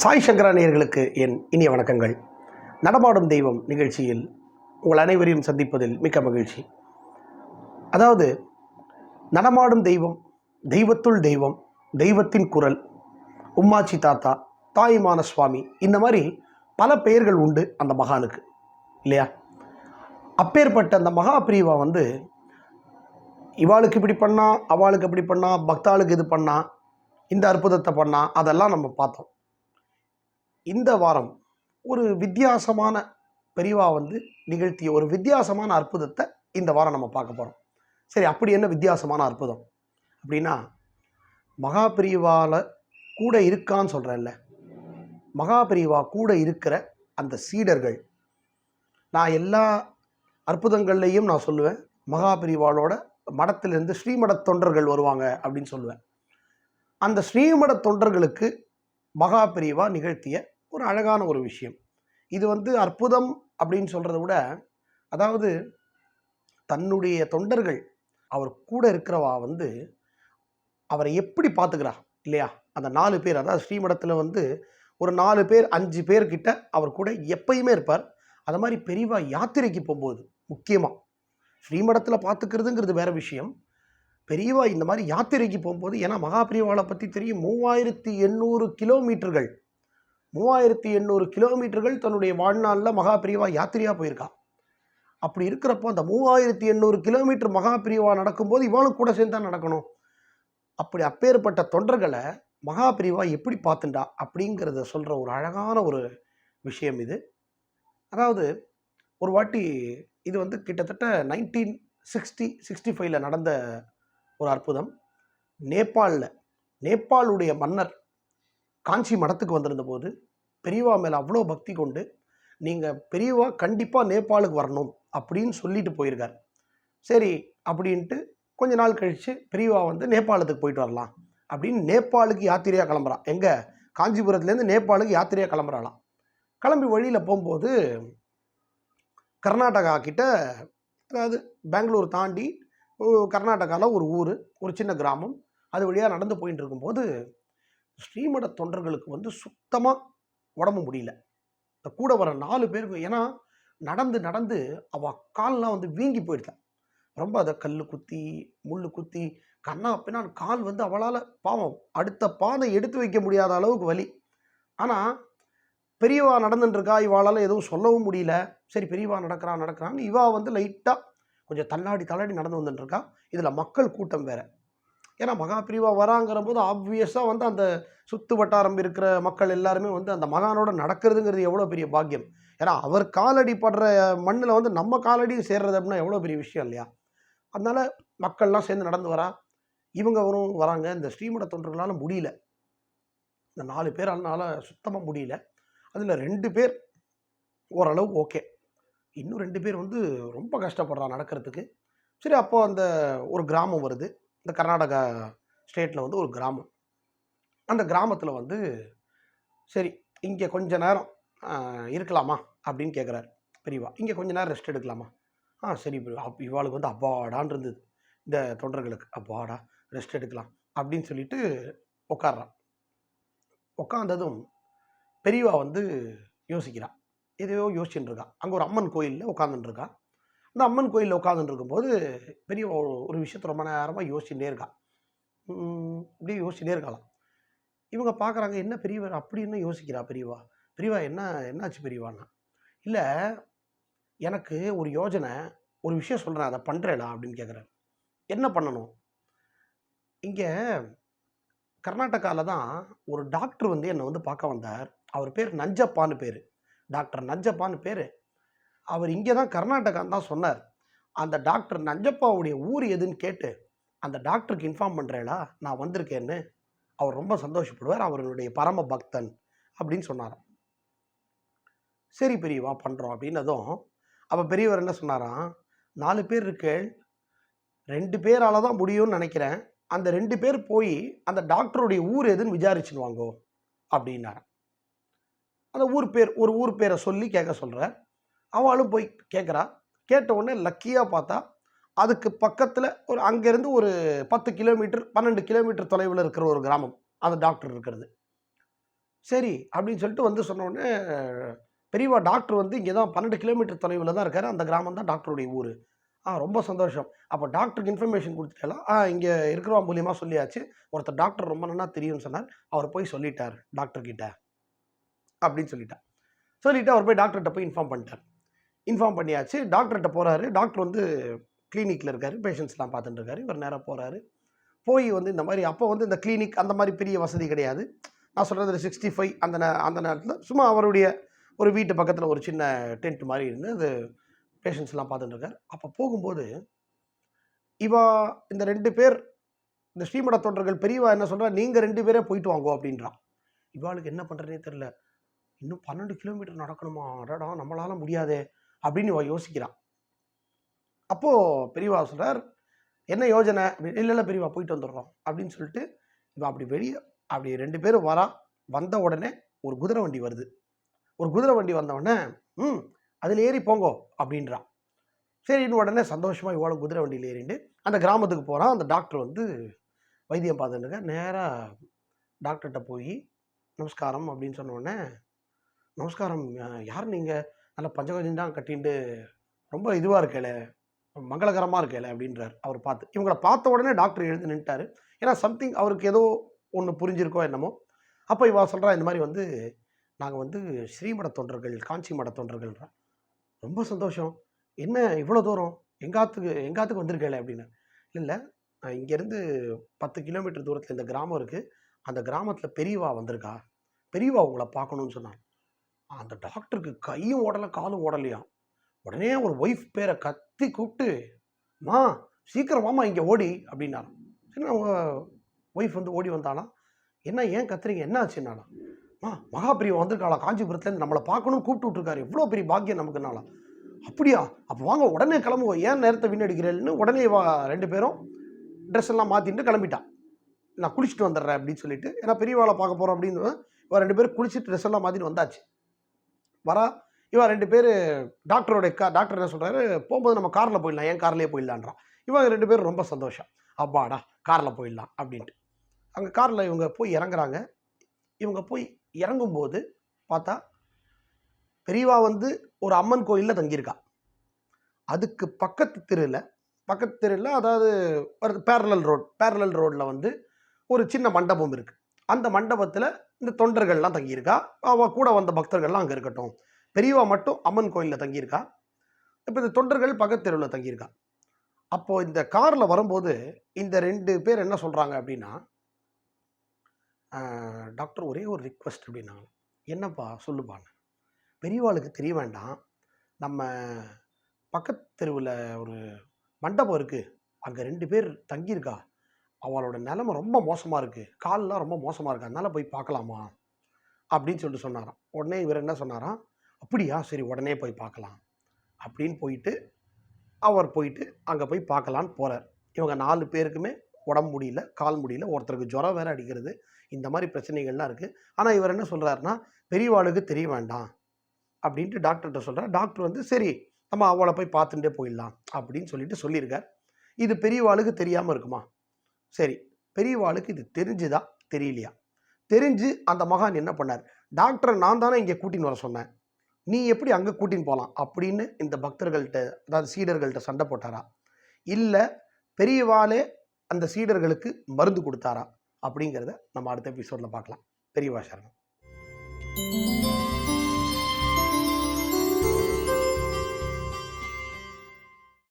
சாய் சங்கரானியர்களுக்கு என் இனிய வணக்கங்கள். நடமாடும் தெய்வம் நிகழ்ச்சியில் உங்கள் அனைவரையும் சந்திப்பதில் மிக்க மகிழ்ச்சி. அதாவது நடமாடும் தெய்வம் தெய்வத்துள் தெய்வம் தெய்வத்தின் குரல் உம்மாச்சி தாத்தா தாயுமான சுவாமி இந்த மாதிரி பல பெயர்கள் உண்டு அந்த மகானுக்கு இல்லையா? அப்பேற்பட்ட அந்த மகா பிரிவா வந்து இவாளுக்கு இப்படி பண்ணா அவளுக்கு இப்படி பண்ணா பக்தாளுக்கு இது பண்ணா இந்த அற்புதத்தை பண்ணா அதெல்லாம் நம்ம பார்த்தோம். இந்த வாரம் ஒரு வித்தியாசமான பெரியவா வந்து நிகழ்த்திய ஒரு வித்தியாசமான அற்புதத்தை இந்த வாரம் நம்ம பார்க்க போகிறோம் சரி அப்படி என்ன வித்தியாசமான அற்புதம்? அப்படின்னா மகா பிரிவால கூட இருக்கான்னு சொல்கிறேன்ல மகா பிரிவா கூட இருக்கிற அந்த சீடர்கள். நான் எல்லா அற்புதங்கள்லையும் நான் சொல்லுவேன் மகா பிரிவாளோட மடத்திலிருந்து ஸ்ரீமட தொண்டர்கள் வருவாங்க அப்படின்னு சொல்லுவேன். அந்த ஸ்ரீமட தொண்டர்களுக்கு மகா பிரிவா நிகழ்த்திய ஒரு அழகான ஒரு விஷயம். இது வந்து அற்புதம் அப்படின்னு சொல்கிறத விட அதாவது தன்னுடைய தொண்டர்கள் அவர் கூட இருக்கிறவா வந்து அவரை எப்படி பார்த்துக்கிறா இல்லையா? அந்த நாலு பேர் அதாவது ஸ்ரீமடத்தில் வந்து ஒரு நாலு பேர் அஞ்சு பேர்கிட்ட அவர் கூட எப்பயுமே இருப்பார். அது மாதிரி பெரியவா யாத்திரைக்கு போகும்போது முக்கியமாக ஸ்ரீமடத்தில் பார்த்துக்கிறதுங்கிறது வேறு விஷயம். பெரியவா இந்த மாதிரி யாத்திரைக்கு போகும்போது ஏன்னா மகாபிரிவாளை பற்றி தெரியும் மூவாயிரத்தி எண்ணூறு கிலோமீட்டர்கள் மூவாயிரத்தி எண்ணூறு கிலோமீட்டர்கள் தன்னுடைய வாழ்நாளில் மகாபிரிவா யாத்திரையாக போயிருக்கா. அப்படி இருக்கிறப்போ அந்த மூவாயிரத்தி எண்ணூறு கிலோமீட்டர் மகாபிரிவா நடக்கும்போது இவனும் கூட சேர்ந்து தான் நடக்கணும். அப்படி அப்பேற்பட்ட தொண்டர்களை மகாபிரிவா எப்படி பார்த்துண்டா அப்படிங்கிறத சொல்கிற ஒரு அழகான ஒரு விஷயம் இது. அதாவது ஒரு வாட்டி இது வந்து கிட்டத்தட்ட நைன்டீன் சிக்ஸ்டி சிக்ஸ்டி ஃபைவ்ல நடந்த ஒரு அற்புதம். நேபாளில் நேபாளுடைய மன்னர் காஞ்சி மடத்துக்கு வந்திருந்த போது பெரியவா மேலே அவ்வளோ பக்தி கொண்டு நீங்கள் பெரியவா கண்டிப்பாக நேபாளுக்கு வரணும் அப்படின்னு சொல்லிட்டு போயிருக்கார். சரி அப்படின்ட்டு கொஞ்ச நாள் கழித்து பெரியவா வந்து நேபாளத்துக்கு போயிட்டு வரலாம் அப்படின்னு நேபாளுக்கு யாத்திரையாக கிளம்புறான் எங்கே? காஞ்சிபுரத்துலேருந்து நேபாளுக்கு யாத்திரையாக கிளம்புறாளாம். கிளம்பி வழியில் போகும்போது கர்நாடகா கிட்ட அதாவது பெங்களூர் தாண்டி கர்நாடகாவில் ஒரு ஊர் ஒரு சின்ன கிராமம் அது வழியாக நடந்து போயின்னு இருக்கும்போது ஸ்ரீமட தொண்டர்களுக்கு வந்து சுத்தமாக உடம்பு முடியல. இந்த கூட வர நாலு பேருக்கு ஏன்னா நடந்து நடந்து அவ கால்லாம் வந்து வீங்கி போயிடுதான் ரொம்ப அதை கல் குத்தி முள் குத்தி கண்ணா அப்படின்னா கால் வந்து அவளால் பாவம் அடுத்த பாதை எடுத்து வைக்க முடியாத அளவுக்கு வலி. ஆனால் பெரியவா நடந்துட்டுருக்கா இவாளால் எதுவும் சொல்லவும் முடியல. சரி பெரியவா நடக்கிறா நடக்கிறான்னு இவா வந்து லைட்டாக கொஞ்சம் தள்ளாடி தள்ளாடி நடந்து வந்துட்டுருக்கா இதில் மக்கள் கூட்டம் வேறு. ஏன்னா மகா பிரிவா வராங்கிற போது ஆப்வியஸாக வந்து அந்த சுத்து வட்டாரம் இருக்கிற மக்கள் எல்லாருமே வந்து அந்த மகானோட நடக்கிறதுங்கிறது எவ்வளோ பெரிய பாக்கியம். ஏன்னா அவர் காலடி படுற மண்ணில் வந்து நம்ம காலடியும் சேர்றது அப்படின்னா எவ்வளோ பெரிய விஷயம் இல்லையா? அதனால் மக்கள்லாம் சேர்ந்து நடந்து வரா. இவங்க வரும் வராங்க. இந்த ஸ்ரீமட தொண்டர்களால் முடியல. இந்த நாலு பேர் அதனால் சுத்தமாக முடியல. அதில் ரெண்டு பேர் ஓரளவுக்கு ஓகே இன்னும் ரெண்டு பேர் வந்து ரொம்ப கஷ்டப்படுறா நடக்கிறதுக்கு. சரி அப்போது அந்த ஒரு கிராமம் வருது. இந்த கர்நாடகா ஸ்டேட்டில் வந்து ஒரு கிராமம். அந்த கிராமத்தில் வந்து சரி இங்கே கொஞ்ச நேரம் இருக்கலாமா? அப்படின்னு கேட்குறாரு பெரியவா இங்கே கொஞ்ச நேரம் ரெஸ்ட் எடுக்கலாமா? ஆ சரி பெரியவா. இவாளுக்கு வந்து அப்பாடான் இருந்தது இந்த தொண்டர்களுக்கு அப்பாடா ரெஸ்ட் எடுக்கலாம் அப்படின்னு சொல்லிட்டு உட்காடுறான் உட்காந்ததும் பெரியவா வந்து யோசிக்கிறான் எதையோ யோசிச்சுட்டு இருக்கா அங்கே ஒரு அம்மன் கோயிலில் உட்காந்துட்டுருக்கான் இந்த அம்மன் கோயிலில் உட்காந்துட்டு இருக்கும்போது பெரிய ஒரு விஷயத்த விஷயத்தை ரொம்ப நேரமாக யோசிச்சுட்டே இருக்கா. ம், இப்படியே யோசிச்சுட்டே இருக்கலாம் இவங்க பார்க்குறாங்க என்ன பெரியவர் அப்படின்னு யோசிக்கிறா பெரியவா? பெரியவா என்ன என்னாச்சு பெரியவான்னா? இல்லை எனக்கு ஒரு யோஜனை ஒரு விஷயம் சொல்கிறேன் அதை பண்ணுறேடா அப்படின்னு கேட்குறேன் என்ன பண்ணணும்? இங்கே கர்நாடகாவில் தான் ஒரு டாக்டர் வந்து என்னை வந்து பார்க்க வந்தார். அவர் பேர் நஞ்சப்பான்னு பேர். டாக்டர் நஞ்சப்பான்னு பேர். அவர் இங்கே தான் கர்நாடகான்னு தான் சொன்னார். அந்த டாக்டர் நஞ்சப்பாவுடைய ஊர் எதுன்னு கேட்டு அந்த டாக்டருக்கு இன்ஃபார்ம் பண்ணுறேடா நான் வந்திருக்கேன்னு அவர் ரொம்ப சந்தோஷப்படுவார் அவருடைய பரம பக்தன் அப்படின்னு சொன்னாராம். சரி பெரியவா பண்ணுறோம் அப்படின்னதும் அப்போ பெரியவர் என்ன சொன்னாராம் நாலு பேர் இருக்கேள் ரெண்டு பேரால் தான் முடியும்னு நினைக்கிறேன் அந்த ரெண்டு பேர் போய் அந்த டாக்டருடைய ஊர் எதுன்னு விசாரிச்சுன்னு வாங்கோ அப்படின்னாராம். அந்த ஊர் பேர் ஒரு ஊர் பேரை சொல்லி கேட்க சொல்கிறார் அவளும் போய் கேட்குறா கேட்ட உடனே லக்கியாக பார்த்தா அதுக்கு பக்கத்தில் ஒரு அங்கேருந்து ஒரு பத்து கிலோமீட்டர் பன்னெண்டு கிலோமீட்டர் தொலைவில் இருக்கிற ஒரு கிராமம். அந்த டாக்டர் இருக்கிறது. சரி அப்படின்னு சொல்லிட்டு வந்து சொன்ன உடனே பெரியவா டாக்டர் வந்து இங்கே தான் பன்னெண்டு கிலோமீட்டர் தொலைவில் தான் இருக்கார். அந்த கிராமம் தான் டாக்டருடைய ஊர். ஆ ரொம்ப சந்தோஷம். அப்போ டாக்டருக்கு இன்ஃபர்மேஷன் கொடுத்துட்டலாம் ஆ இங்கே இருக்கிறவா மூலியமாக சொல்லியாச்சு. ஒருத்தர் டாக்டர் ரொம்ப நல்லா தெரியும்னு சொன்னார். அவர் போய் சொல்லிட்டார் டாக்டர் கிட்ட. அப்படின்னு சொல்லிட்டார் சொல்லிட்டு அவர் போய் டாக்டர்கிட்ட போய் இன்ஃபார்ம் பண்ணிட்டார். இன்ஃபார்ம் பண்ணியாச்சு. டாக்டர்கிட்ட போகிறாரு டாக்டர் வந்து கிளினிக்கில் இருக்காரு. பேஷண்ட்ஸ்லாம் பார்த்துட்டு இருக்காரு. இவர் நேராக போகிறாரு போய் வந்து இந்த மாதிரி அப்போ வந்து இந்த கிளினிக் அந்த மாதிரி பெரிய வசதி கிடையாது. நான் சொல்கிறது சிக்ஸ்டி ஃபைவ் அந்த நே அந்த நேரத்தில். சும்மா அவருடைய ஒரு வீட்டு பக்கத்தில் ஒரு சின்ன டென்ட் மாதிரி இருந்து அது பேஷண்ட்ஸ்லாம் பார்த்துட்டுருக்காரு அப்போ போகும்போது இவா இந்த ரெண்டு பேர் இந்த ஸ்ரீமட தொண்டர்கள் பெரியவா என்ன சொல்கிறா நீங்கள் ரெண்டு பேரே போயிட்டு வாங்கோ அப்படின்றான் இவாளுக்கு என்ன பண்ணுறதே தெரில இன்னும் பன்னெண்டு கிலோமீட்டர் நடக்கணுமா? அடடா நம்மளால் முடியாதே. அப்படின்னு இவன் யோசிக்கிறான். அப்போது பெரியவா சொல்கிறார் என்ன யோஜனை? அப்படி இல்லை இல்லை பெரியவா போயிட்டு வந்துடுறோம். அப்படின்னு சொல்லிட்டு இவன் அப்படி வெளியே அப்படி ரெண்டு பேரும் வரான் வந்த உடனே ஒரு குதிரை வண்டி வருது. ஒரு குதிரை வண்டி வந்தவுடனே ம் அதில் ஏறி போங்கோ அப்படின்றான் சரின்னு உடனே சந்தோஷமாக இவ்வளோ குதிரை வண்டியில் ஏறிண்டு அந்த கிராமத்துக்கு போகிறான் அந்த டாக்டர் வந்து வைத்தியம் பார்த்துட்டுருக்க நேராக டாக்டர்கிட்ட போய் நமஸ்காரம் அப்படின்னு சொன்ன உடனே நமஸ்காரம் யார் நீங்கள் நல்ல பஞ்சகஜம் தான் கட்டிண்டு ரொம்ப இதுவாக இருக்கல மங்களகரமாக இருக்கல அப்படின்றார். அவர் பார்த்து இவங்களை பார்த்த உடனே டாக்டர் எழுந்து நின்ட்டார். ஏன்னா சம்திங் அவருக்கு ஏதோ ஒன்று புரிஞ்சிருக்கோ என்னமோ. அப்போ இவா சொல்கிறா இந்த மாதிரி வந்து நாங்கள் வந்து ஸ்ரீமட தொண்டர்கள் காஞ்சி மட தொண்டர்கள்ன்றா. ரொம்ப சந்தோஷம். என்ன இவ்வளோ தூரம்? எங்காத்துக்கு எங்காத்துக்கு வந்திருக்கல அப்படின்னு. இல்லை இங்கேருந்து பத்து கிலோமீட்டர் தூரத்தில் இந்த கிராமம் இருக்குது அந்த கிராமத்தில் பெரியவா வந்திருக்கா? பெரியவா உங்களை பார்க்கணும்னு சொன்னாங்க அந்த டாக்டருக்கு கையும் ஓடலை காலும் ஓடலையாம் உடனே ஒரு ஒய்ஃப் பேரை கத்தி கூப்பிட்டு மா சீக்கிரம் வாமா இங்கே ஓடி அப்படின்னாரு சரி அவங்க ஒய்ஃப் வந்து ஓடி வந்தானா? என்ன ஏன் கத்துறீங்க? என்ன ஆச்சுன்னாலாம்? மா மகாபிரியம் வந்திருக்காளா? காஞ்சிபுரத்துலேருந்து நம்மளை பார்க்கணும்னு கூப்பிட்டு விட்ருக்காரு இவ்வளோ பெரிய பாக்கியம் நமக்குனால அப்படியா? அப்போ வாங்க உடனே கிளம்புவோம். ஏன் நேரத்தை வீணடிக்கிறேன்னு உடனே வா ரெண்டு பேரும் ட்ரெஸ் எல்லாம் மாற்றிட்டு கிளம்பிட்டான் நான் குளிச்சுட்டு வந்துடுறேன் அப்படின்னு சொல்லிட்டு ஏன்னா பெரியவாளை பார்க்க போகிறோம் அப்படின்னு இவன் ரெண்டு பேரும் குளிச்சுட்டு ட்ரெஸ் எல்லாம் மாற்றிட்டு வந்தாச்சு. வரா. இவன் ரெண்டு பேர் டாக்டருடைய கா டாக்டர் என்ன சொல்கிறாரு போகும்போது நம்ம காரில் போயிடலாம். ஏன் கார்லேயே போயிடலான்றான். இவங்க ரெண்டு பேரும் ரொம்ப சந்தோஷம். அப்பாடா காரில் போயிடலாம் அப்படின்ட்டு. அங்கே காரில் இவங்க போய் இறங்குறாங்க. இவங்க போய் இறங்கும்போது பார்த்தா பெரியவா வந்து ஒரு அம்மன் கோயிலில் தங்கியிருக்கா. அதுக்கு பக்கத்து தெருவில் பக்கத்து தெருவில் அதாவது ஒரு பேரலல் ரோட் பேரலல் ரோட்டில் வந்து ஒரு சின்ன மண்டபம் இருக்குது அந்த மண்டபத்தில் இந்த தொண்டர்கள்லாம் தங்கியிருக்கா? அவள் கூட வந்த பக்தர்கள்லாம் அங்கே இருக்கட்டும். பெரியவா மட்டும் அம்மன் கோயிலில் தங்கியிருக்கா? இப்போ இந்த தொண்டர்கள் பக்கத்து தெருவில் தங்கியிருக்கா? அப்போது இந்த காரில் வரும்போது இந்த ரெண்டு பேர் என்ன சொல்கிறாங்க அப்படின்னா டாக்டர் ஒரே ஒரு ரிக்வெஸ்ட் அப்படின்னாங்க. என்னப்பா? சொல்லுப்பான்னு. பெரியவாளுக்கு தெரிய வேண்டாம். நம்ம பக்கத்து தெருவில் ஒரு மண்டபம் இருக்குது அங்கே ரெண்டு பேர் தங்கியிருக்கா? அவளோட நிலமை ரொம்ப மோசமாக இருக்குது கால்லாம் ரொம்ப மோசமாக இருக்குது அதனால் போய் பார்க்கலாமா? அப்படின்னு சொல்லிட்டு சொன்னாராம். உடனே இவர் என்ன சொன்னாராம்? அப்படியா சரி உடனே போய் பார்க்கலாம். அப்படின்னு போயிட்டு அவர் போயிட்டு அங்கே போய் பார்க்கலான்னு போகிறார் இவங்க நாலு பேருக்குமே உடம்பு முடியல கால் முடியல ஒருத்தருக்கு ஜுரம் வேறு அடிக்கிறது இந்த மாதிரி பிரச்சனைகள்லாம் இருக்குது ஆனால் இவர் என்ன சொல்கிறாருன்னா பெரியவாளுக்கு தெரிய வேண்டாம். அப்படின்ட்டு டாக்டர்கிட்ட சொல்கிறார் டாக்டர் வந்து சரி நம்ம அவளை போய் பார்த்துட்டே போயிடலாம். அப்படின்னு சொல்லிட்டு சொல்லியிருக்கார். இது பெரியவாளுக்கு தெரியாமல் இருக்குமா? சரி பெரியவாளுக்கு இது தெரிஞ்சுதா? தெரியலையா? தெரிஞ்சு அந்த மகான் என்ன பண்ணார்? டாக்டரை நான் தானே இங்கே கூட்டின்னு வர சொன்னேன். நீ எப்படி அங்கே கூட்டின்னு போகலாம் அப்படின்னு இந்த பக்தர்கள்ட்ட அதாவது சீடர்கள்ட்ட சண்டை போட்டாரா? இல்லை பெரியவாளே அந்த சீடர்களுக்கு மருந்து கொடுத்தாரா? அப்படிங்கிறத நம்ம அடுத்த எபிசோடில் பார்க்கலாம். பெரியவா சரணம்.